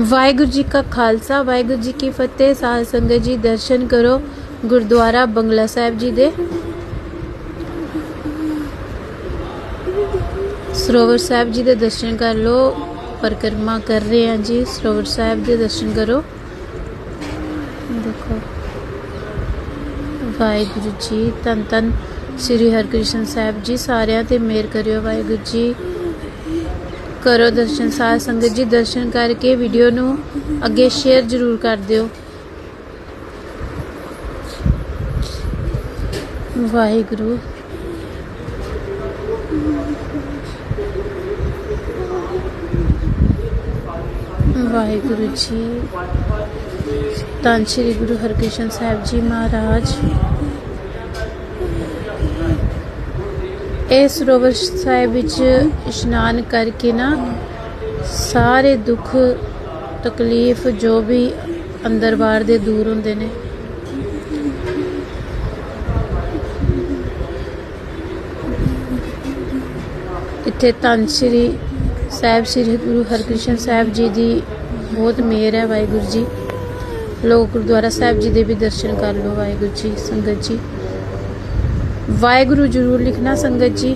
ਵਾਹਿਗੁਰੂ ਜੀ ਕਾ ਖਾਲਸਾ, ਵਾਹਿਗੁਰੂ ਜੀ ਕੀ ਫਤਿਹ। ਸਾਧ ਸੰਗਤ ਜੀ, ਦਰਸ਼ਨ ਕਰੋ ਗੁਰਦੁਆਰਾ ਬੰਗਲਾ ਸਾਹਿਬ ਜੀ ਦੇ। ਸਰੋਵਰ ਸਾਹਿਬ ਜੀ ਦੇ ਦਰਸ਼ਨ ਕਰ ਲਓ, ਪਰਿਕਰਮਾ ਕਰ ਰਹੇ ਹਾਂ ਜੀ। ਸਰੋਵਰ ਸਾਹਿਬ ਦੇ ਦਰਸ਼ਨ ਕਰੋ। ਦੇਖੋ। ਵਾਹਿਗੁਰੂ ਜੀ ਧੰਨ ਧੰਨ ਸ੍ਰੀ ਹਰਕ੍ਰਿਸ਼ਨ ਸਾਹਿਬ ਜੀ, ਸਾਰਿਆਂ ਤੇ ਮਿਹਰ ਕਰਿਓ ਵਾਹਿਗੁਰੂ ਜੀ। ਕਰੋ ਦਰਸ਼ਨ ਸਾਧ ਸੰਗਤ ਜੀ, ਦਰਸ਼ਨ ਕਰਕੇ ਵੀਡੀਓ ਨੂੰ ਅੱਗੇ ਸ਼ੇਅਰ ਜ਼ਰੂਰ ਕਰ ਦਿਓ। ਵਾਹਿਗੁਰੂ। ਵਾਹਿਗੁਰੂ ਜੀ। ਧੰਨ ਸ਼੍ਰੀ ਗੁਰੂ ਹਰਕ੍ਰਿਸ਼ਨ ਸਾਹਿਬ ਜੀ ਮਹਾਰਾਜ। ਇਹ ਸਰੋਵਰ ਸਾਹਿਬ ਵਿੱਚ ਇਸ਼ਨਾਨ ਕਰਕੇ ਨਾ ਸਾਰੇ ਦੁੱਖ, ਤਕਲੀਫ ਜੋ ਵੀ ਅੰਦਰ ਬਾਹਰ ਦੇ ਦੂਰ ਹੁੰਦੇ ਨੇ। ਇੱਥੇ ਧੰਨ ਸ਼੍ਰੀ ਸਾਹਿਬ, ਸ੍ਰੀ ਗੁਰੂ ਹਰਕ੍ਰਿਸ਼ਨ ਸਾਹਿਬ ਜੀ ਦੀ ਬਹੁਤ ਮਿਹਰ ਹੈ ਵਾਹਿਗੁਰੂ ਜੀ। ਲੋਕ ਗੁਰਦੁਆਰਾ ਸਾਹਿਬ ਜੀ ਦੇ ਵੀ ਦਰਸ਼ਨ ਕਰ ਲਓ ਵਾਹਿਗੁਰੂ ਜੀ, ਸੰਗਤ ਜੀ। ਵਾਹਿਗੁਰੂ ਜਰੂਰ ਲਿਖਣਾ ਸੰਗਤ ਜੀ।